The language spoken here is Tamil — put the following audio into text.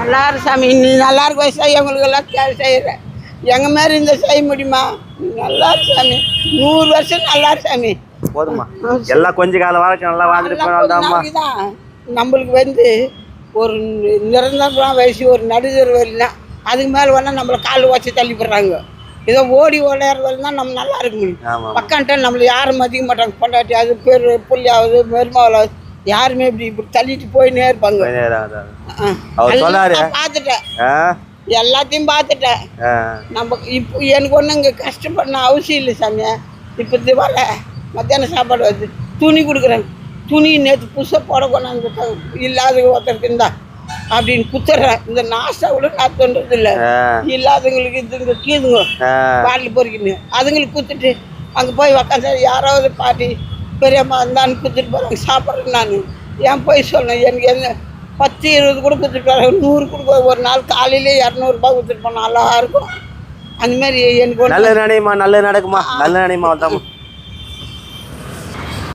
நல்லா இரு சாமி. நீ நல்லா இருக்க வயசா எங்களுக்கெல்லாம் கே- செய்யற எங்க மாதிரி இந்த செய்ய முடியுமா? நல்லா இரு சாமி. நூறு வருஷம் நல்லா இரு சாமி போதுமா எல்லாம் கொஞ்ச கால வாழ்க்கை நல்லா வாழ்ந்துட்டு எல்லாம். நம்மளுக்கு வந்து ஒரு நிரந்தரம் வயசு ஒரு நடுதர் வரலாம் அதுக்கு மேலே வேணால் நம்மளை கால் வச்சு தள்ளி போடுறாங்க. ஏதோ ஓடி ஓடையாடுறது தான் நம்ம நல்லா இருக்க முடியும். பக்கம்ட்ட நம்மளை யாரும் மதிக்க மாட்டாங்க. பொண்டாட்டி அது பேர் புள்ளியாவது மருமாவளாவது யாருமே இப்படி இப்படி தள்ளிட்டு போயினே இருப்பாங்க. அவர் பார்த்துட்டேன். எல்லாத்தையும் பார்த்துட்டேன். நம்ம இப்போ எனக்கு ஒன்றும் இங்கே கஷ்டப்படணும் அவசியம் இல்லை சாமி. இப்போ இது வர. மத்தியானம் சாப்பாடு வருது. துணி கொடுக்குறேன். துணி நேற்று புதுசாக போட கொண்டாந்து இல்லாத ஒருத்தருக்கு இருந்தா அப்படின்னு குத்துறேன். இந்த நாஸ்டாவில் நான் தோன்றது இல்லை. இல்லாதவங்களுக்கு இதுங்க கீதுங்க. பாட்டில் பொறிக்கணும் அதுங்களுக்கு குத்துட்டு அங்கே போய் உக்காந்து யாராவது பாட்டி பெரியம்மா இருந்தான்னு குத்துட்டு போகிறாங்க சாப்பிட்றேன் நான். ஏன் போய் சொல்லணும் எனக்கு என்ன? பத்து இருபது கூட குத்துட்டு வராங்க நூறு கொடுக்க ஒரு நாள் காலையிலே இரநூறுபா குத்துட்டு போனால் நல்லா இருக்கும். அந்த மாதிரி எனக்கு நல்ல நினைமா நல்ல நடக்குமா நல்ல நினைமா வந்தாமா